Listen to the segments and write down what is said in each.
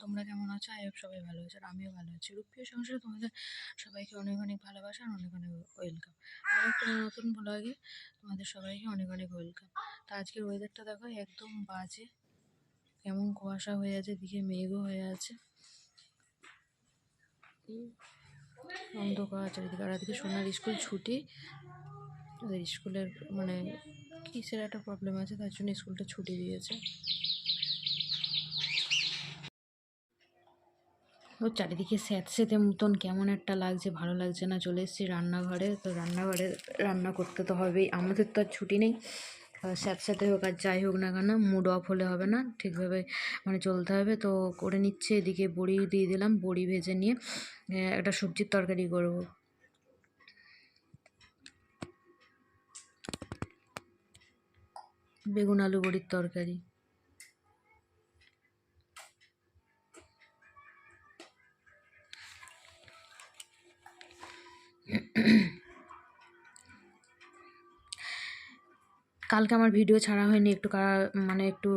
তোমরা কেমন আছো? আই সবাই ভালো আছো আর আমিও ভালো আছি। রূপপ্রিয় সংসারে তোমাদের সবাইকে অনেক অনেক ভালোবাসা আর অনেক অনেক ওয়েলকাম আর একটা নতুন ব্লগে তোমাদের সবাইকে অনেক অনেক ওয়েলকাম তো আজকের ওয়েদারটা দেখো, একদম বাজে। কেমন কুয়াশা হয়ে আছে, দিকে মেঘও হয়ে আছে। অন্ধকার, চারিদিকে আর এদিকে সোনার স্কুল ছুটি। ওদের স্কুলের মানে কিসের একটা প্রবলেম আছে, তার জন্য স্কুলটা ছুটি দিয়েছে। ও চারিদিকে স্যাঁতস্যাঁতে মতন কেমন একটা লাগছে, ভালো লাগছে না। চলে এসেছি রান্নাঘরে। তো রান্নাঘরে রান্না করতে তো হবেই। আমাদের তো আর ছুটি নেই। আহ, স্যাঁতস্যাঁতে হোক আর যাই হোক না কেন মুড অফ হলে হবে না ঠিকভাবে মানে চলতে হবে। তো করে নিচ্ছে এদিকে বড়ি দিয়ে দিলাম বড়ি ভেজে নিয়ে একটা সবজির তরকারি করব। বেগুন আলু বড়ির তরকারি। কালকে আমার ভিডিও ছাড়া হয়নি, একটু মানে একটু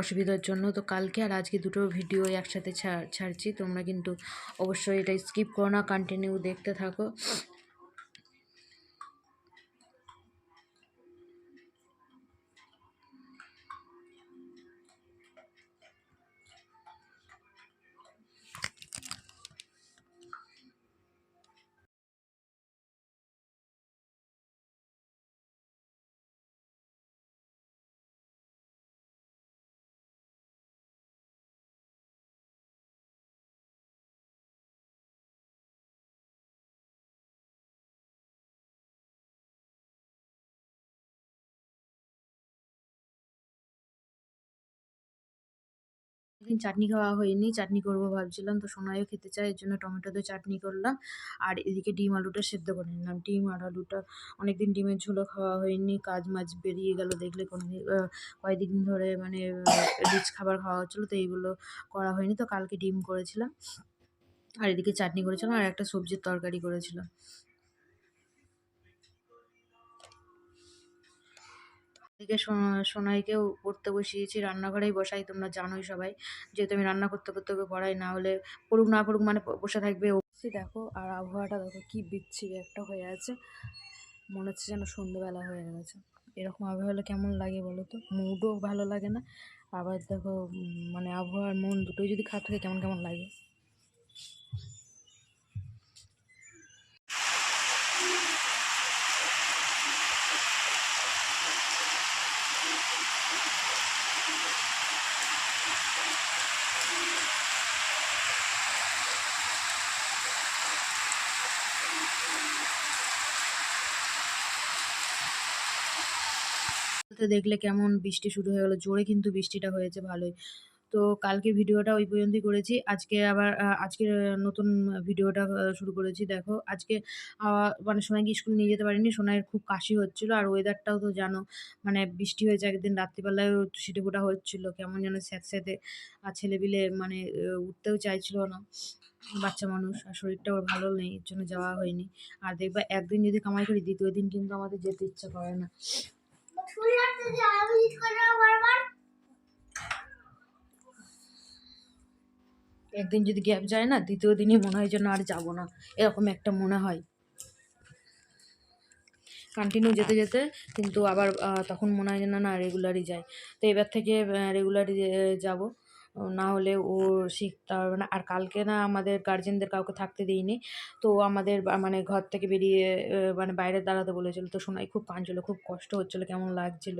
অসুবিধার জন্য। তো কালকে আর আজকে দুটো ভিডিও একসাথে ছাড়ছি। তোমরা কিন্তু অবশ্যই এটা স্কিপ করো না কন্টিনিউ দেখতে থাকো। দিন চাটনি খাওয়া হয়নি, চাটনি করব ভাবছিলাম, তো সোনাইও খেতে চায়, এর জন্য টমেটো দিয়ে চাটনি করলাম। আর এদিকে ডিম আলুটা সেদ্ধ করে নিলাম। ডিম আর আলুটা অনেকদিন ডিমের ঝোলও খাওয়া হয়নি, কাজ মাছ বেরিয়ে গেল, দেখলে কোনো কয়েকদিন ধরে মানে রিচ খাবার খাওয়া হচ্ছিল, তো এইগুলো করা হয়নি, তো কালকে ডিম করেছিলাম। আর এদিকে চাটনি করেছিলাম, আর একটা সবজির তরকারি করেছিলাম। এদিকে সো- সোনাইকেও পড়তে বসিয়েছি, রান্নাঘরেই বসাই, তোমরা জানোই সবাই। যেহেতু আমি রান্না করতে করতে ওকে পড়াই, না হলে পড়ুক, না পড়ুক মানে বসে থাকবে দেখো, আর আবহাওয়াটা দেখো, কি বিচ্ছিরি একটা হয়ে আছে। মনে হচ্ছে যেন সন্ধ্যেবেলা হয়ে গেছে। এরকম আবহাওয়া হলে কেমন লাগে বলো তো? মুডও ভালো লাগে না। আবার দেখো মানে আবহাওয়ার মন দুটোই যদি খারাপ থাকে, কেমন কেমন লাগে? তো দেখলে কেমন বৃষ্টি শুরু হয়ে গেলো, জোরে কিন্তু বৃষ্টিটা হয়েছে ভালোই। তো কালকে ভিডিওটা ওই পর্যন্তই করেছি। আজকে আবার আজকে নতুন ভিডিওটা শুরু করেছি। দেখো, আজকে মানে সোনাইকে স্কুল নিয়ে যেতে পারিনি। সোনাইয়ের খুব কাশি হচ্ছিল আর ওয়েদারটাও তো জানো মানে বৃষ্টি হয়েছে একদিন রাত্রিবেলায় ছিটে ফোটা হচ্ছিল। কেমন যেন স্যাঁতস্যাঁতে আর ছেলেপিলে মানে উঠতেও চাইছিল না। বাচ্চা মানুষ, আর শরীরটা ওর ভালো নেই, এর জন্য যাওয়া হয়নি। আর দেখবা একদিন যদি কামাই করি, দ্বিতীয় দিন কিন্তু আমাদের যেতে ইচ্ছা করে না। একদিন যদি গ্যাপ যায় না, দ্বিতীয় দিনই মনে হয় যেন আর যাব না। এরকম একটা মনে হয়। কন্টিনিউ যেতে যেতে কিন্তু আবার তখন মনে হয় যে না না রেগুলারই যায় তো এবার থেকে রেগুলারই যাব। না হলে ও শিখতে পারবে না। আর কালকে না আমাদের গার্জেনদের কাউকে থাকতে দিইনি। তো আমাদের মানে ঘর থেকে বেরিয়ে মানে বাইরে দাঁড়াতে বলেছিল। তো শোনাই খুব কাঁদছিল, খুব কষ্ট হচ্ছিল, কেমন লাগছিল।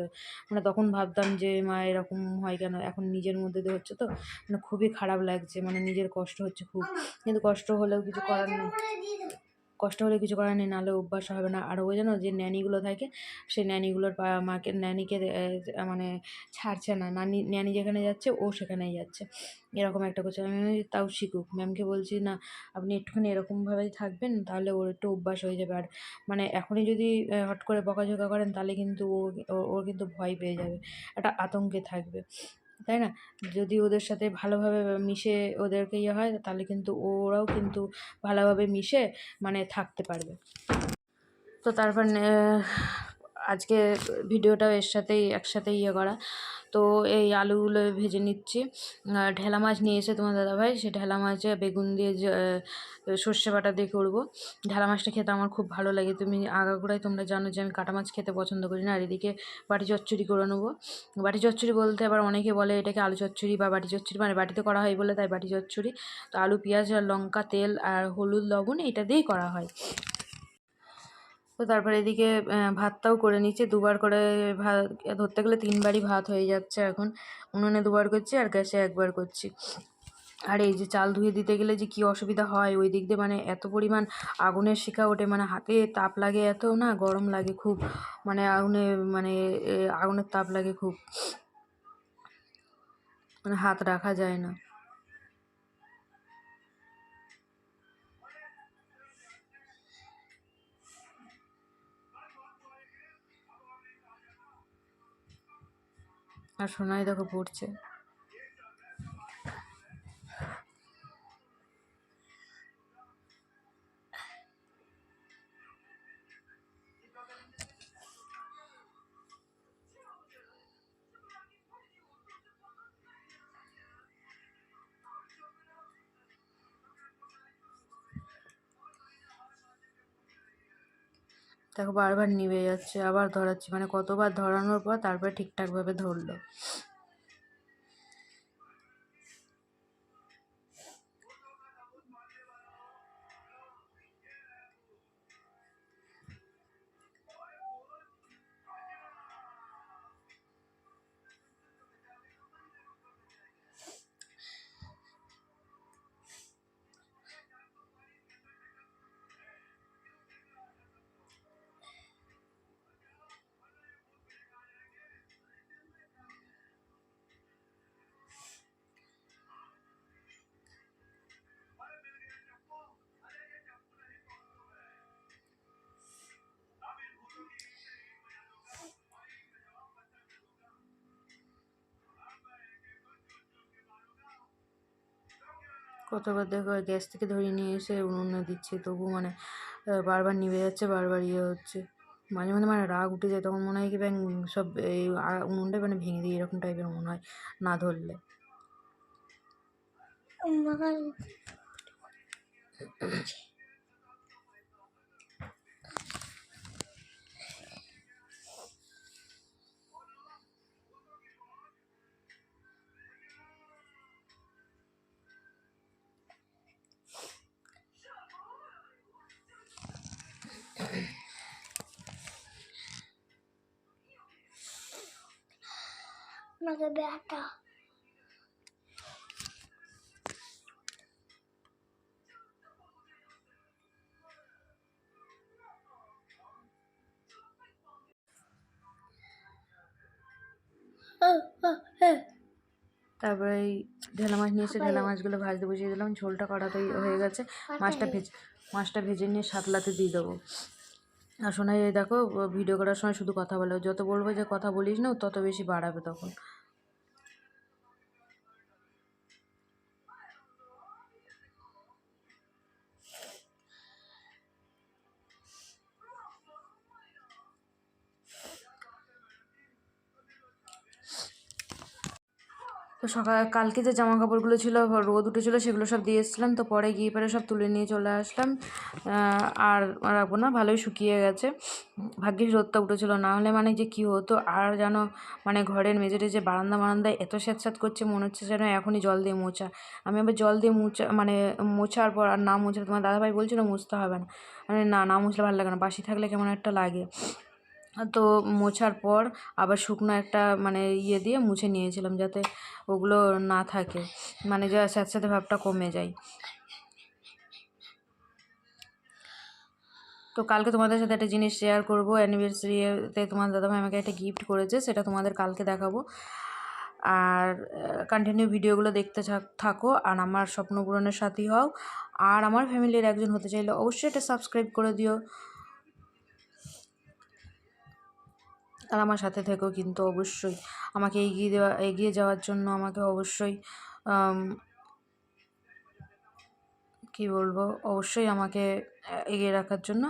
মানে তখন ভাবতাম যে, মা, এরকম হয় কেন? এখন নিজের মধ্যে দিয়ে হচ্ছে তো? মানে খুবই খারাপ লাগছে মানে নিজের কষ্ট হচ্ছে খুব। কিন্তু কষ্ট হলেও কিছু করার নেই। কষ্ট হলে কিছু করার নেই, নাহলে অভ্যাস হবে না। আর ওই জানো যে ন্যানিগুলো থাকে, সেই ন্যানিগুলোর মাকে, ন্যানিকে মানে ছাড়ছে না। নানি, ন্যানি যেখানে যাচ্ছে, ও সেখানেই যাচ্ছে। এরকম একটা করছে। আমি তাও শিখুক। ম্যামকে বলছি, না, আপনি একটুখানি এরকমভাবেই থাকবেন, তাহলে ওর একটু অভ্যাস হয়ে যাবে। আর মানে এখনই যদি হট করে বকাঝকা করেন, তাহলে কিন্তু ও- ওর কিন্তু ভয় পেয়ে যাবে। একটা আতঙ্কে থাকবে। তাই না? যদি ওদের সাথে ভালোভাবে মিশে ওদেরকে ইয়ে হয়, তাহলে কিন্তু ওরাও কিন্তু ভালোভাবে মিশে মানে থাকতে পারবে। তো তারপর আজকে ভিডিওটাও এর সাথেই একসাথে ইয়ে করা। তো এই আলুগুলো ভেজে নিচ্ছি। ঢেলা মাছ নিয়ে এসে তোমার দাদাভাই, সে ঢেলা মাছে বেগুন দিয়ে সর্ষে বাটা দিয়ে করব। ঢেলা মাছটা খেতে আমার খুব ভালো লাগে। তুমি আগাগোড়াই তোমরা জানো যে আমি কাটা মাছ খেতে পছন্দ করি না। আর এদিকে বাটি চচ্চড়ি করে নেব। বাটি চচ্চড়ি বলতে আবার অনেকে বলে এটাকে আলু চচ্চড়ি বা বাটি চচ্চড়ি মানে বাটিতে করা হয় বলে তাই বাটি চচ্চড়ি। তো আলু, পেঁয়াজ আর লঙ্কা, তেল আর হলুদ, লবণ এটা দিয়েই করা হয়। তো তারপরে এদিকে ভাতটাও করে নিচ্ছি। দুবার করে ভাত, ধরতে গেলে তিনবারই ভাত হয়ে যাচ্ছে এখন। উনুনে দুবার করছি আর গ্যাসে একবার করছি। আর এই যে চাল ধুয়ে দিতে গেলে যে কী অসুবিধা হয়, ওই দিক দিয়ে মানে এত পরিমাণ আগুনের শিখা ওঠে মানে হাতে তাপ লাগে এত না, গরম লাগে খুব। মানে আগুনে মানে আগুনের তাপ লাগে খুব। মানে হাত রাখা যায় না। আর সোনাই দেখো পড়ছে। দেখো বারবার নিভে যাচ্ছে আবার ধরাচ্ছি। মানে কতবার ধরানোর পর তারপরে ঠিকঠাকভাবে ধরলো। কতবার দেখো গ্যাস থেকে ধরে নিয়ে এসে উনুনে দিচ্ছে, তবু মানে বারবার নিভে যাচ্ছে, বারবার ইয়ে হচ্ছে। মাঝে মাঝে মানে রাগ উঠে যায়, তখন মনে হয় কি ব্যাং সব এই উনুনটা মানে ভেঙে দিই, এরকম টাইপের মনে হয়, না ধরলে। আমাকে বেটা তারপরে এই ঢেলা মাছ নিয়ে এসে ঢেলা মাছগুলো ভাজতে বসিয়ে দিলাম। ঝোলটা কড়াতেই হয়ে গেছে। মাছটা ভেজে মাছটা ভেজে নিয়ে সাতলাতে দিয়ে দেবো। আর শোনাই এই দেখো ভিডিও করার সময় শুধু কথা বলে। যত বলব যে কথা বলিস না তত বেশি বাড়াবে তখন। তো সকাল, কালকে যে জামা কাপড়গুলো ছিল, রোদ উঠেছিলো, সেগুলো সব দিয়ে এসেছিলাম। তো পরে গিয়ে পরে সব তুলে নিয়ে চলে আসলাম। আর রাখব না, ভালোই শুকিয়ে গেছে। ভাগ্যিস রোদটা উঠেছিল, না হলে মানে যে কী হতো? আর যেন মানে ঘরের মেঝেতে যে বারান্দা বারান্দায় এত স্যাঁতস্যাঁত করছে, মনে হচ্ছে যেন এখনই জল দিয়ে মোছা। আমি আবার জল দিয়ে মুছা মানে মোছার পর আর না মুছলে, তোমার দাদাভাই বলছিল, মুছতে হবে না। মানে না না মুছলে ভালো লাগে না। বাসি থাকলে কেমন একটা লাগে। তো মোছার পর আবার শুকনো একটা মানে ইয়ে দিয়ে মুছে নিয়েছিলাম যাতে ওগুলো না থাকে। মানে যা স্যাঁতস্যাঁতে ভাবটা কমে যায়। তো কালকে তোমাদের সাথে একটা জিনিস শেয়ার করব। অ্যানিভার্সারিতে তোমার দাদাভাই আমাকে একটা গিফট করেছে, সেটা তোমাদের কালকে দেখাবো। আর কন্টিনিউ ভিডিওগুলো দেখতে থাকো আর আমার স্বপ্ন পূরণের সাথী হও। আর আমার ফ্যামিলির একজন হতে চাইলে অবশ্যই এটা সাবস্ক্রাইব করে দিও। আর আমার সাথে থেকেও কিন্তু অবশ্যই আমাকে এগিয়ে দেওয়া, এগিয়ে যাওয়ার জন্য আমাকে অবশ্যই কী বলব? অবশ্যই আমাকে এগিয়ে রাখার জন্য